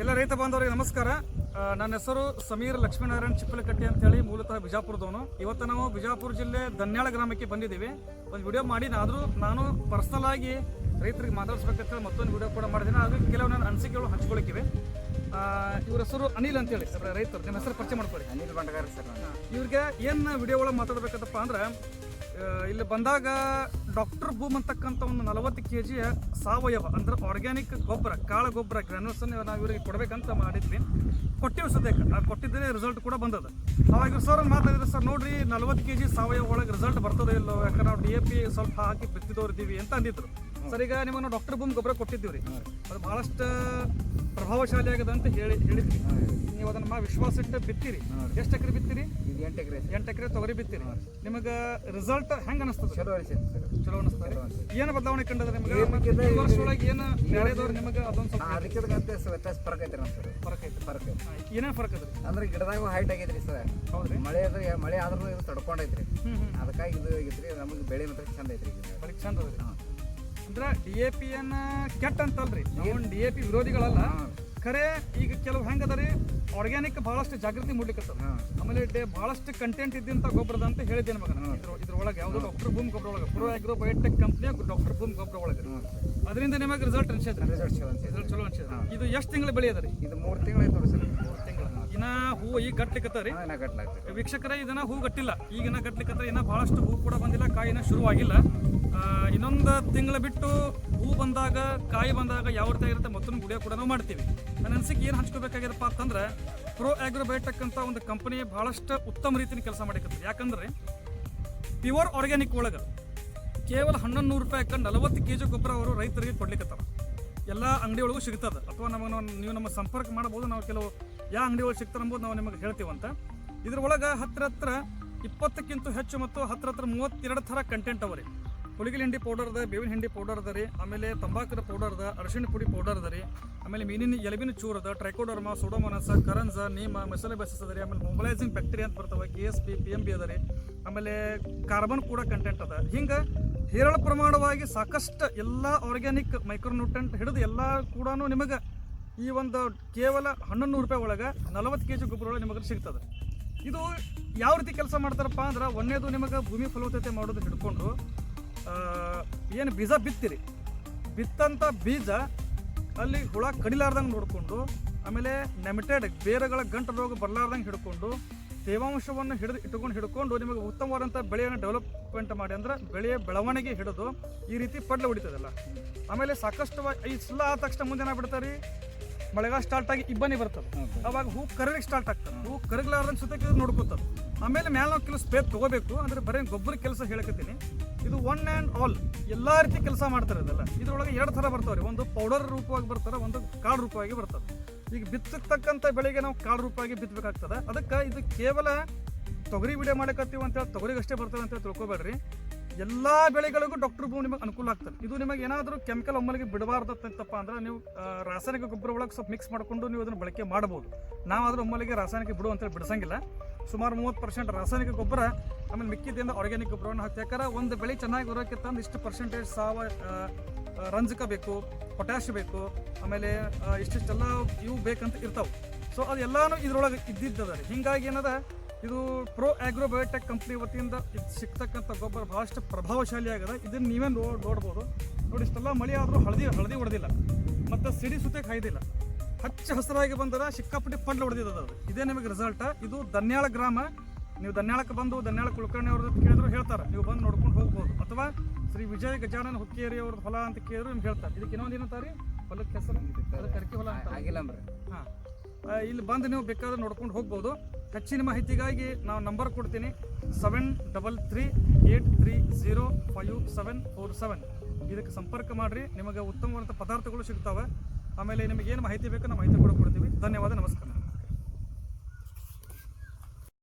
ಎಲ್ಲ ರೈತ ಬಾಂಧವರಿಗೆ ನಮಸ್ಕಾರ. ನನ್ನ ಹೆಸರು ಸಮೀರ್ ಲಕ್ಷ್ಮೀನಾರಾಯಣ್ ಚಿಪ್ಪಲಕಟ್ಟಿ ಅಂತ ಹೇಳಿ ಮೂಲತಃ ಬಿಜಾಪುರದವನು. ಇವತ್ತು ನಾವು ಬಿಜಾಪುರ ಜಿಲ್ಲೆ ದನ್ಯಾಳ ಗ್ರಾಮಕ್ಕೆ ಬಂದಿದ್ದೀವಿ. ಒಂದು ವಿಡಿಯೋ ಮಾಡಿ ಆದರೂ ನಾನು ಪರ್ಸನಲ್ ಆಗಿ ರೈತರಿಗೆ ಮಾತಾಡಿಸ್ಬೇಕಂತ ಮತ್ತೊಂದು ವಿಡಿಯೋ ಕೂಡ ಮಾಡಿದ್ದೀನಿ. ಅದು ಕೆಲವು ನನ್ನ ಅನಿಸಿಕೆಗಳು ಹಂಚ್ಕೊಳಕ್ಕಿವೆ ಆ, ಇವ್ರ ಹೆಸರು ಅನಿಲ್ ಅಂತೇಳಿ. ರ- ರೈತರು. ನಿಮ್ಮ ಹೆಸರು ಪರಿಚಯ ಮಾಡ್ಕೊಳ್ಳಿ. ಅನಿಲ್ ಬಂಡಗಾರ ಸರ್ ಇವ್ರಿಗೆ ಏನು ವಿಡಿಯೋ ಒಳಗೆ ಮಾತಾಡ್ಬೇಕಂತಪ್ಪ ಅಂದ್ರೆ ಇಲ್ಲಿ ಬಂದಾಗ ಡಾಕ್ಟರ್ ಭೂಮ್ ಅಂತಕ್ಕಂಥ ಒಂದು ನಲವತ್ತು ಕೆ ಜಿ ಸಾವಯವ ಅಂದ್ರೆ ಆರ್ಗ್ಯಾನಿಕ್ ಗೊಬ್ಬರ ಕಾಳು ಗೊಬ್ಬರ ಗ್ರಾನ್ಯೂಲ್ಸ್ ನಾವು ಇವರಿಗೆ ಕೊಡ್ಬೇಕಂತ ಮಾಡಿದ್ವಿ. ಕೊಟ್ಟಿವಿ ಸದ್ಯಕ್ಕೆ. ಆ ಕೊಟ್ಟಿದ್ದೇ ರಿಸಲ್ಟ್ ಕೂಡ ಬಂದದ. ಅವಾಗ ಸರ್ ಮಾತಾಡಿದ್ರೆ ಸರ್ ನೋಡ್ರಿ ನಲವತ್ತು ಕೆ ಜಿ ಸಾವಯವ ಒಳಗೆ ರಿಸಲ್ಟ್ ಬರ್ತದೆ ಇಲ್ಲೋ ಯಾಕಂದ್ರೆ ನಾವು ಡಿ ಎ ಪಿ ಸ್ವಲ್ಪ ಹಾಕಿ ಬಿತ್ತಿದವ್ರಿದ್ದೀವಿ ಅಂತ ಅಂದಿದ್ರು. ಸರ್ ಈಗ ನಿಮಗೆ ಡಾಕ್ಟರ್ ಬೂಮ್ ಗೊಬ್ಬರ ಕೊಟ್ಟಿದ್ದೀವಿ ರೀ ಅದು ಬಹಳಷ್ಟು ಪ್ರಭಾವಶಾಲಿ ಆಗದ ಅಂತ ಹೇಳಿ ಹೇಳಿದ್ರಿ. ನೀವು ಅದನ್ನ ಮಾ ವಿಶ್ವಾಸ ಇಟ್ಟು ಬಿತ್ತಿರಿ. ಎಷ್ಟು ಎಕರೆ ಬಿತ್ತೀರಿ? ಎಂಟು ಎಕರೆ ಎಂಟು ಎಕರೆ ತೊಗರಿ ಬಿತ್ತೀರಿ. ನಿಮಗೆ ರಿಸಲ್ಟ್ ಹೆಂಗೆ ಅನಿಸ್ತದೆ? ಚಲೋ ಚಲೋ ಅನಿಸ್ತದೆ? ಏನು ಬದಲಾವಣೆ ಕಂಡದ ನಿಮಗೆ? ಈ ವರ್ಷದೊಳಗೆ ಏನು ಬೆಳೆದವ್ರು ನಿಮಗೆ? ಅದೊಂದು ಸ್ವಲ್ಪ ಅದಕ್ಕೆ ಅಂತ ವ್ಯತ್ಯಾಸ ಫರಕ್ ಐತೆ ಸರ್. ಫರಕ್ ಐತೆ ಫರಕ್ ಐತೆ ಏನೇನ್ ಫರಕ್ ಅದ್ರಿ ಅಂದ್ರೆ ಗಿಡದಾಗ ಹೈಟ್ ಆಗೈತ್ರಿ ಸರ್. ಹೌದ್ರಿ. ಮಳೆ ಅದ ಮಳೆ ಆದ್ರೂ ಇದು ತಡ್ಕೊಂಡೈತ್ರಿ. ಅದಕ್ಕಾಗಿ ಇದು ಆಗೈತ್ರಿ ನಮಗೆ ಬೆಳೆ ಮಾತ್ರ ಚಂದ ಐತ್ರಿ ಚಂದ ಅದ್ರಿ ಹಾಂ. ಅಂದ್ರೆ ಡಿ ಎ ಪಿ ಅನ್ನ ಕೆಟ್ಟ ಅಂತಲ್ರಿ. ನಾವು ಡಿ ಎ ಪಿ ವಿರೋಧಿಗಳಲ್ಲ. ಖರೆ ಈಗ ಕೆಲವು ಹೆಂಗದ ರೀ ಆರ್ಗ್ಯಾನಿಕ್ ಬಹಳಷ್ಟು ಜಾಗೃತಿ ಮೂಡ್ಲಿಕ್ಕೆ ಆಮೇಲೆ ಡೇ ಬಹಳಷ್ಟು ಕಂಟೆಂಟ್ ಇದ್ದಂತ ಗೊಬ್ಬರದ ಅಂತ ಹೇಳಿದ್ದೇನೆ ಮಗನ. ಇದ್ರೊಳಗೆ ಯಾವುದು ಡಾಕ್ಟರ್ ಭೂಮ್ ಗೊಬ್ಬರ ಒಳಗೆ. ಪ್ರೋ ಆಗ್ರೋ ಬಯೋಟೆಕ್ ಕಂಪ್ನಿಯ ಡಾಕ್ಟರ್ ಭೂಮ್ ಗೊಬ್ಬರ ಒಳಗೆ. ಅದರಿಂದ ನಿಮಗೆ ರಿಸಲ್ಟ್ ಅನ್ಸಿದ್ರೆ ರಿಸಲ್ಟ್ ಚಲೋ ಅನ್ಸಿದ್ರೆ ಇದು ಎಷ್ಟು ತಿಂಗಳು ಬೆಳೆ ಅದ ರೀ ಇದು ಮೂರು ತಿಂಗಳು ಐದು ಮೂರು ತಿಂಗಳ ಇನ್ನ ಹೂ ಈಗ ಗಟ್ಲಿಕತ್ತರಿ ವೀಕ್ಷಕರ ಗಟ್ಲಾಗ್ತದೆ ವೀಕ್ಷಕರೇ ಇದನ್ನ ಹೂ ಗಟ್ಟಿಲ್ಲ. ಈಗಿನ ಗಟ್ಲಿಕತ್ತ ಇನ್ನ ಬಹಳಷ್ಟು ಹೂ ಕೂಡ ಬಂದಿಲ್ಲ ಕಾಯಿನ ಶುರುವಾಗಿಲ್ಲ. ಇನ್ನೊಂದು ತಿಂಗಳು ಬಿಟ್ಟು ಹೂ ಬಂದಾಗ ಕಾಯಿ ಬಂದಾಗ ಯಾವ ರೀತಿ ಆಗಿರುತ್ತೆ ಮತ್ತೊಂದು ಗುಡಿಯ ಕೂಡ ನಾವು ಮಾಡ್ತೀವಿ. ನನ್ನ ಅನ್ಸಿಕೆ ಏನು ಹಂಚ್ಕೋಬೇಕಾಗಿರಪ್ಪ ಅಂತಂದ್ರೆ ಪ್ರೋ ಆಗ್ರೋಬಯೋಟೆಕ್ ಅಂತ ಒಂದು ಕಂಪನಿ ಬಹಳಷ್ಟು ಉತ್ತಮ ರೀತಿಯಲ್ಲಿ ಕೆಲಸ ಮಾಡಿಕತ್ತೆ ಯಾಕಂದ್ರೆ ಪ್ಯೂರ್ ಆರ್ಗ್ಯಾನಿಕ್ ಒಳಗೆ ಕೇವಲ ಹನ್ನೊಂದು ನೂರು ರೂಪಾಯಿ ಹಾಕೊಂಡು ನಲವತ್ತು ಕೆ ಜಿ ಗೊಬ್ಬರ ಅವರು ರೈತರಿಗೆ ಕೊಡ್ಲಿಕ್ಕತ್ತಾರ ಎಲ್ಲ ಅಂಗಡಿ ಒಳಗೂ ಸಿಗ್ತದೆ. ಅಥವಾ ನಮಗೆ ನೀವು ನಮ್ಮ ಸಂಪರ್ಕ ಮಾಡ್ಬೋದು ನಾವು ಕೆಲವು ಯಾವ ಅಂಗಡಿ ಒಳಗೆ ಸಿಗ್ತಾರೆ ಅಂಬೋದು ನಾವು ನಿಮಗೆ ಹೇಳ್ತೀವಂತ. ಇದ್ರ ಒಳಗೆ ಹತ್ರ ಹತ್ರ ಇಪ್ಪತ್ತಕ್ಕಿಂತ ಹೆಚ್ಚು ಮತ್ತು ಹತ್ರ ಹತ್ರ ಮೂವತ್ತೆರಡು ಥರ ಕಂಟೆಂಟ್ ಅವ ರೀ. ಹಿಂಡಿ ಪೌಡರ್ ಅದ, ಬೇವಿನ ಹಿಂಡಿ ಪೌಡರ್ ಅದ ರೀ. ಆಮೇಲೆ ತಂಬಾಕಿನ ಪೌಡರ್ ಅದ ಅರಿಶಿಣ ಪುಡಿ ಪೌಡರ್ ಅದ ರೀ. ಆಮೇಲೆ ಮೀನಿನ ಎಲಬಿನ ಚೂರ್ ಅದ ಟ್ರೈಕೋಡರ್ಮ ಸೋಡೋಮನಸ ಕರನ್ಸ ನೀಮ ಮಸಾಲೆ ಬೇಸಸ್ ಅದ ಆಮೇಲೆ ಮೊಬಲೈಸಿಂಗ್ ಬ್ಯಾಕ್ಟೀರಿಯಾ ಅಂತ ಬರ್ತವೆ K S P P M B ಅದ ರೀ. ಆಮೇಲೆ ಕಾರ್ಬನ್ ಕೂಡ ಕಂಟೆಂಟ್ ಅದ. ಹಿಂಗೆ ಹೇರಳ ಪ್ರಮಾಣವಾಗಿ ಸಾಕಷ್ಟು ಎಲ್ಲ ಆರ್ಗ್ಯಾನಿಕ್ ಮೈಕ್ರೋನ್ಯೂಟ್ರೆಂಟ್ ಹಿಡಿದು ಎಲ್ಲ ಕೂಡ ನಿಮಗೆ ಈ ಒಂದು ಕೇವಲ ಹನ್ನೊಂದು ನೂರು ರೂಪಾಯಿ ಒಳಗೆ ನಲವತ್ತು ಕೆ ಜಿ ಗೊಬ್ಬರ ಒಳಗೆ ನಿಮಗೆ ಸಿಗ್ತದೆ. ಇದು ಯಾವ ರೀತಿ ಕೆಲಸ ಮಾಡ್ತಾರಪ್ಪ ಅಂದ್ರೆ ಒಂದೇದು ನಿಮಗೆ ಭೂಮಿ ಫಲವತ್ತತೆ ಮಾಡೋದು ಹಿಡ್ಕೊಂಡು ಏನು ಬೀಜ ಬಿತ್ತಿರಿ. ಬಿತ್ತಂಥ ಬೀಜ ಅಲ್ಲಿ ಹುಳ ಕಡಿಲಾರ್ದಂಗೆ ನೋಡಿಕೊಂಡು, ಆಮೇಲೆ ನೆಮಿಟೆಡ್ ಬೇರೆಗಳ ಗಂಟು ರೋಗ ಬರಲಾರ್ದಂಗೆ ಹಿಡ್ಕೊಂಡು, ತೇವಾಂಶವನ್ನು ಹಿಡಿದು ಇಟ್ಕೊಂಡು ಹಿಡ್ಕೊಂಡು ನಿಮಗೆ ಉತ್ತಮವಾದಂಥ ಬೆಳೆಯನ್ನು ಡೆವಲಪ್ಮೆಂಟ್ ಮಾಡಿ ಅಂದ್ರೆ ಬೆಳೆಯ ಬೆಳವಣಿಗೆ ಹಿಡಿದು ಈ ರೀತಿ ಪಡ್ಲ ಹೊಡಿತದಲ್ಲ ಆಮೇಲೆ ಸಾಕಷ್ಟು ಈ ಸುಲ್ಲ ಆದ ತಕ್ಷಣ ಮುಂದೆ ಏನಾಗ್ಬಿಡ್ತಾರೆ ಮಳೆಗಾಲ ಸ್ಟಾರ್ಟ್ ಆಗಿ ಇಬ್ಬನಿ ಬರ್ತದೆ. ಅವಾಗ ಹೂ ಕರಗಕ್ಕೆ ಸ್ಟಾರ್ಟ್ ಆಗ್ತದೆ. ಹೂ ಕರಗಲಾರ್ದಂಗೆ ಸುತ್ತ ನೋಡ್ಕೊತದೆ. ಆಮೇಲೆ ಮೇಲೆ ನಾವು ಕೆಲವು ಸ್ಪೇಸ್ ತಗೋಬೇಕು. ಅಂದ್ರೆ ಬರೀ ಗೊಬ್ಬರ ಕೆಲಸ ಹೇಳಕತ್ತೀನಿ. ಇದು ಒನ್ ಆ್ಯಂಡ್ ಆಲ್ ಎಲ್ಲ ರೀತಿ ಕೆಲಸ ಮಾಡ್ತಾರೆ ಇದೆಲ್ಲ ಇದ್ರೊಳಗೆ ಎರಡು ಥರ ಬರ್ತಾವೆ ರೀ ಒಂದು ಪೌಡರ್ ರೂಪವಾಗಿ ಬರ್ತಾರೆ ಒಂದು ಕಾಡು ರೂಪವಾಗಿ ಬರ್ತದೆ ಈಗ ಬಿತ್ತಕ್ಕಂಥ ಬೆಳೆಗೆ ನಾವು ಕಾಡು ರೂಪವಾಗಿ ಬಿತ್ತಬೇಕಾಗ್ತದೆ ಅದಕ್ಕೆ ಇದು ಕೇವಲ ತೊಗರಿ ವಿಡಿಯೋ ಮಾಡಕತ್ತೀವಿ ಅಂತೇಳಿ ತೊಗರಿಗಷ್ಟೇ ಬರ್ತದೆ ಅಂತ ತಿಳ್ಕೊಬೇಡ್ರಿ. ಎಲ್ಲ ಬೆಳೆಗಳಿಗೂ ಡಾಕ್ಟರ್ ಭೂಮಿ ನಿಮಗೆ ಅನುಕೂಲ ಆಗ್ತದೆ. ಇದು ನಿಮಗೆ ಏನಾದರೂ ಕೆಮಿಕಲ್ ಒಮ್ಮಲಿಗೆ ಬಿಡಬಾರ್ದತ್ತಪ್ಪ ಅಂದ್ರೆ ನೀವು ರಾಸಾಯನಿಕ ಗೊಬ್ಬರ ಒಳಗೆ ಸ್ವಲ್ಪ ಮಿಕ್ಸ್ ಮಾಡಿಕೊಂಡು ನೀವು ಅದನ್ನು ಬಳಕೆ ಮಾಡ್ಬೋದು ನಾವಾದರೂ ಒಮ್ಮಲಿಗೆ ರಾಸಾಯನಿಕ ಬಿಡು ಅಂತೇಳಿ ಬಿಡಿಸಂಗಿಲ್ಲ. ಸುಮಾರು ಮೂವತ್ತು ಪರ್ಸೆಂಟ್ ರಾಸಾಯನಿಕ ಗೊಬ್ಬರ ಆಮೇಲೆ ಮಿಕ್ಕಿದ್ದಿಂದ ಆರ್ಗ್ಯಾನಿಕ್ ಗೊಬ್ಬರವನ್ನು ಹಾಕಿ. ಯಾಕಂದ್ರೆ ಒಂದು ಬೆಳೆ ಚೆನ್ನಾಗಿ ಬರೋಕ್ಕೆ ತಂದು ಇಷ್ಟು ಪರ್ಸೆಂಟೇಜ್ ಸಾವ ರಂಜಕ ಬೇಕು ಪೊಟ್ಯಾಶ್ ಬೇಕು, ಆಮೇಲೆ ಇಷ್ಟಿಷ್ಟೆಲ್ಲ ಇವು ಬೇಕಂತ ಇರ್ತಾವೆ. ಸೊ ಅದೆಲ್ಲಾನು ಇದ್ರೊಳಗೆ ಇದ್ದಿದ್ದದ. ರೀ ಹಿಂಗಾಗಿ ಏನದ ಇದು ಪ್ರೋ ಆಗ್ರೋಬಯೋಟೆಕ್ ಕಂಪ್ನಿ ವತಿಯಿಂದ ಇದು ಸಿಗ್ತಕ್ಕಂಥ ಗೊಬ್ಬರ ಬಹಳಷ್ಟು ಪ್ರಭಾವಶಾಲಿ ಆಗಿದೆ ಇದನ್ನು ನೀವೇ ನೋ ನೋಡ್ಬೋದು. ನೋಡಿ ಇಷ್ಟೆಲ್ಲ ಮಳೆ ಆದರೂ ಹಳದಿ ಹಳದಿ ಹೊಡೆದಿಲ್ಲ. ಮತ್ತು ಸಿಡಿ ಸುತ್ತೆ ಕಾಯ್ದಿಲ್ಲ ಹಚ್ಚ ಹಸಿರಾಗಿ ಬಂದರೆ ಸಿಕ್ಕಾಪಟ್ಟಿ ಪಂಡ್ಲು ಹೊಡೆದಿದ್ದದ ಅದು. ಇದೇ ನಿಮಗೆ ರಿಸಲ್ಟ್ ಇದು ದನ್ಯಾಳ ಗ್ರಾಮ. ನೀವು ದನ್ಯಾಳಕ್ಕೆ ಬಂದು ದನ್ಯಾಳ ಕುಲಕರ್ಣಿ ಅವ್ರದ್ದು ಕೇಳಿದ್ರು ಹೇಳ್ತಾರೆ. ನೀವು ಬಂದು ನೋಡ್ಕೊಂಡು ಹೋಗ್ಬೋದು. ಅಥವಾ ಶ್ರೀ ವಿಜಯ ಗಜಾನನ ಹುಕ್ಕೇರಿ ಅವ್ರದ್ದು ಹೊಲ ಅಂತ ಕೇಳಿದ್ರು ನಿಮ್ಗೆ ಹೇಳ್ತಾರೆ. ಇದಕ್ಕೆ ಇನ್ನೊಂದು ಏನಂತಾರೆ? ಹೊಲಕ್ಕೆ ಹೆಸರು? ಅದಕ್ಕೆ ಅರಕೆ ಹೊಲ ಆಗಿಲ್ಲ ಹಾಂ. ಇಲ್ಲಿ ಬಂದು ನೀವು ಬೇಕಾದ್ರೆ ನೋಡ್ಕೊಂಡು ಹೋಗ್ಬೋದು. ಹೆಚ್ಚಿನ ಮಾಹಿತಿಗಾಗಿ ನಾವು ನಂಬರ್ ಕೊಡ್ತೀನಿ. Seven double three eight three zero five seven four seven. ಇದಕ್ಕೆ ಸಂಪರ್ಕ ಮಾಡಿರಿ. ನಿಮಗೆ ಉತ್ತಮವಾದಂಥ ಪದಾರ್ಥಗಳು ಸಿಗ್ತವೆ. ಆಮೇಲೆ ನಿಮಗೆ ಏನು ಮಾಹಿತಿ ಬೇಕೋ ನಾವು ಮಾಹಿತಿ ಕೂಡ ಕೊಡ್ತೀವಿ. ಧನ್ಯವಾದ. ನಮಸ್ಕಾರ.